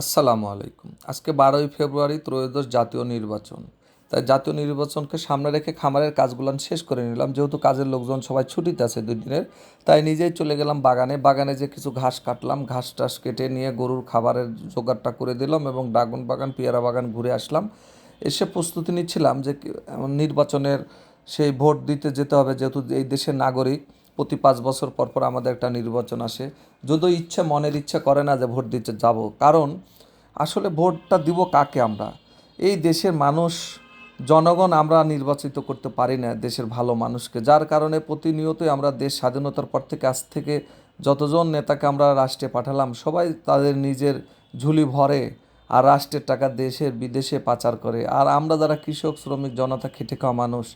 আসসালামু আলাইকুম। আজকে বারোই ফেব্রুয়ারি, ত্রয়োদশ জাতীয় নির্বাচন। তাই জাতীয় নির্বাচনকে সামনে রেখে খামারের কাজগুলো শেষ করে নিলাম। যেহেতু কাজের লোকজন সবাই ছুটিতে আছে দুই দিনের, তাই নিজেই চলে গেলাম বাগানে। বাগানে যে কিছু ঘাস কাটলাম, ঘাস টাস কেটে নিয়ে গরুর খাবারের জোগাড়টা করে দিলাম এবং ড্রাগন বাগান, পেয়ারা বাগান ঘুরে আসলাম। এসে প্রস্তুতি নিচ্ছিলাম যে নির্বাচনের সেই ভোট দিতে যেতে হবে, যেহেতু এই দেশের নাগরিক। প্রতি পাঁচ বছর পর পর আমাদের একটা নির্বাচন আসে। যদিও ইচ্ছে, মনের ইচ্ছা করে না যে ভোট দিতে যাব, কারণ আসলে ভোটটা দিব কাকে আমরা? এই দেশের মানুষ, জনগণ আমরা নির্বাচিত করতে পারি না দেশের ভালো মানুষকে। যার কারণে প্রতিনিয়তই আমরা দেশ স্বাধীনতার পর থেকে, আজ থেকে যতজন নেতাকে আমরা রাষ্ট্রে পাঠালাম, সবাই তাদের নিজের ঝুলি ভরে আর রাষ্ট্রের টাকা দেশের বিদেশে পাচার করে। আর আমরা যারা কৃষক, শ্রমিক, জনতা, খেটে খাওয়া মানুষ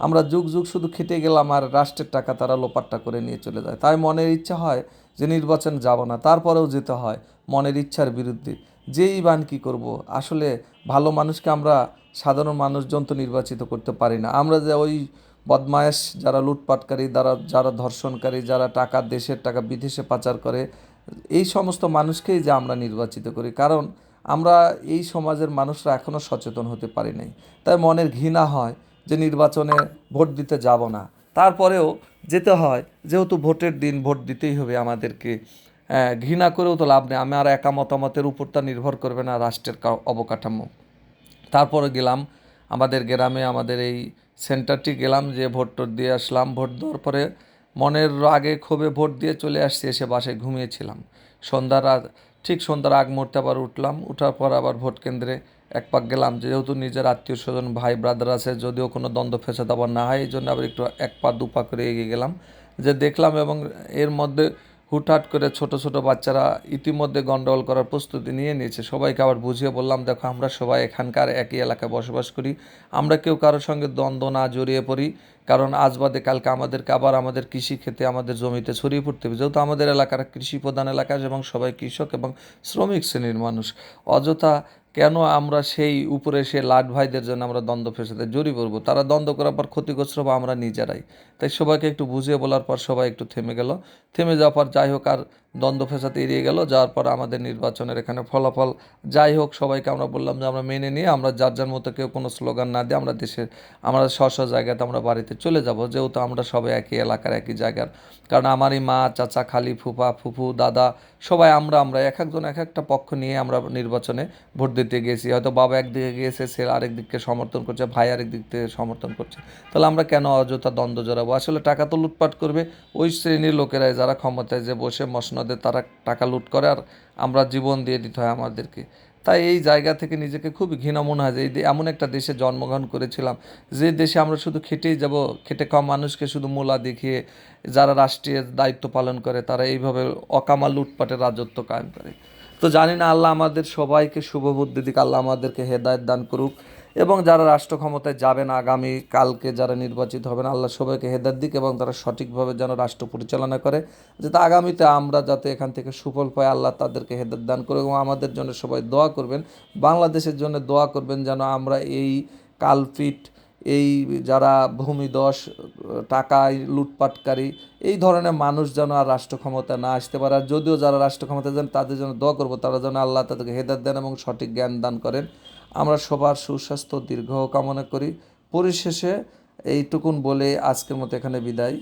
আমরা যুগ যুগ শুধু খেটে গেলাম আর রাষ্ট্রের টাকা তারা লোপাট্টা করে নিয়ে চলে যায়। তাই মনের ইচ্ছা হয় যে নির্বাচন যাব না, তারপরেও যেতে হয় মনের ইচ্ছার বিরুদ্ধে। যেই বান কী করব? আসলে ভালো মানুষকে আমরা সাধারণ মানুষজন তো নির্বাচিত করতে পারি না। আমরা যে ওই বদমায়েশ যারা লুটপাটকারী, যারা যারা ধর্ষণকারী, যারা টাকা দেশের টাকা বিদেশে পাচার করে, এই সমস্ত মানুষকেই যে আমরা নির্বাচিত করি। কারণ আমরা এই সমাজের মানুষরা এখনও সচেতন হতে পারি নাই। তাই মনের ঘৃণা হয় যে নির্বাচনে ভোট দিতে যাব না। তারপরেও যেতে হয়, যেহেতু ভোটের দিন ভোট দিতেই হবে আমাদেরকে। ঘৃণা করেও তো লাভ নেই। আমার একা মতামতের উপর তা নির্ভর করবে না রাষ্ট্রের অবকাঠামো। তারপরে গেলাম আমাদের গ্রামে, আমাদের এই সেন্টারটি গেলাম যে ভোট দিয়ে আসলাম। ভোট দেওয়ার পরে মনের আগে ক্ষোভে ভোট দিয়ে চলে আসছি, এসে বাসায় ঘুমিয়েছিলাম। সন্ধ্যার ঠিক সন্ধ্যার আগ মুহূর্তে আবার উঠলাম। উঠার পর আবার ভোট কেন্দ্রে এক পাক গেলাম। যেহেতু নিজের আত্মীয় স্বজন ভাই ব্রাদার আছে, যদিও কোনো দ্বন্দ্ব ফেসাদ আবার না হয়, এই জন্য আবার একটু এক পা, দু পা করে এগিয়ে গেলাম। যে দেখলাম এবং এর মধ্যে হুটহাট করে ছোট ছোট বাচ্চারা ইতিমধ্যে গন্ডগোল করার প্রস্তুতি নিয়ে নিয়েছে। সবাইকে আবার বুঝিয়ে বললাম, দেখো, আমরা সবাই এখানকার একই এলাকায় বসবাস করি। আমরা কেউ কারোর সঙ্গে দ্বন্দ্ব না জড়িয়ে পড়ি। কারণ আজ বাদে কালকে আমাদেরকে আবার আমাদের কৃষি খেতে আমাদের জমিতে ছড়িয়ে পড়তে হবে। যেহেতু আমাদের এলাকার কৃষি প্রধান এলাকা এবং সবাই কৃষক এবং শ্রমিক শ্রেণির মানুষ, অযথা কেন আমরা সেই উপরে সে লাট ভাইদের জন্য আমরা দ্বন্দ্ব ফেসাতে জড়িয়ে পড়ব? তারা দ্বন্দ্ব করার পর ক্ষতিগ্রস্ত হব আমরা নিজেরাই। তাই সবাইকে একটু বুঝিয়ে বলার পর সবাই একটু থেমে গেল। থেমে যাওয়ার পর যাই হোক আর দ্বন্দ্ব ফেসাতে এড়িয়ে গেল যাওয়ার পর আমাদের নির্বাচনের এখানে ফলাফল যাই হোক, সবাইকে আমরা বললাম যে আমরা মেনে নিয়ে আমরা যার যার মতো কেউ কোনো স্লোগান না দিয়ে আমরা দেশের, আমরা স্ব স্ব জায়গাতে আমরা বাড়িতে চলে যাব। যেহেতু আমরা সবাই একই এলাকার, একই জায়গার, কারণ আমারই মা, চাচা, খালি ফুপা ফুফু, দাদা, সবাই আমরা আমরা এক একজন এক একটা পক্ষ নিয়ে আমরা নির্বাচনে ভোট দিতে গেছি। হয়তো বাবা একদিকে গিয়েছে, সে আরেক দিককে সমর্থন করছে, ভাই আরেক দিক থেকে সমর্থন করছে। তাহলে আমরা কেন অযথা দ্বন্দ্ব জড়াবো? আসলে টাকা তো লুটপাট করবে, ওই শ্রেণির লোকেরাই যারা ক্ষমতায় যে বসে মসনদে তারা টাকা লুট করে আর আমরা জীবন দিয়ে দিতে হয় আমাদেরকে। তাই এই জায়গা থেকে নিজেকে খুবই ঘৃণা মনে হয় যে এই এমন একটা দেশে জন্মগ্রহণ করেছিলাম। যে দেশে আমরা শুধু খেটেই যাব, খেটে খাওয়া মানুষকে শুধু মূলা দেখিয়ে যারা রাষ্ট্রীয় দায়িত্ব পালন করে তারা এইভাবে অকামা লুটপাটের রাজত্ব কায়েম করে। তো জানি না, আল্লাহ আমাদের সবাইকে শুভ বুদ্ধি দিক, আল্লাহ আমাদেরকে হেদায়ত দান করুক। এবং যারা রাষ্ট্র ক্ষমতায় যাবেন আগামী কালকে যারা নির্বাচিত হবেন, আল্লাহ সবাইকে হেদায়ত দিক এবং তারা সঠিকভাবে যেন রাষ্ট্র পরিচালনা করে, যাতে আগামীতে আমরা যাতে এখান থেকে সুফল পাই, আল্লাহ তাদেরকে হেদার দান করে এবং আমাদের জন্য সবাই দোয়া করবেন, বাংলাদেশের জন্য দোয়া করবেন যেন আমরা এই কালপিট, এই যারা ভূমিদশ টাকায় লুটপাটকারী, এই ধরনের মানুষ যেন আর রাষ্ট্র ক্ষমতা না আসতে পারে। আর যদিও যারা রাষ্ট্র ক্ষমতা যান তাদের জন্য দোয়া করব, তারা যেন আল্লাহ তাদেরকে হেদায়ত দেন এবং সঠিক জ্ঞান দান করেন। আমরা সবার সুস্বাস্থ্য দীর্ঘ কামনা করি। পরিশেষে এইটুকুন বলে আজকের মতো এখানে বিদায়।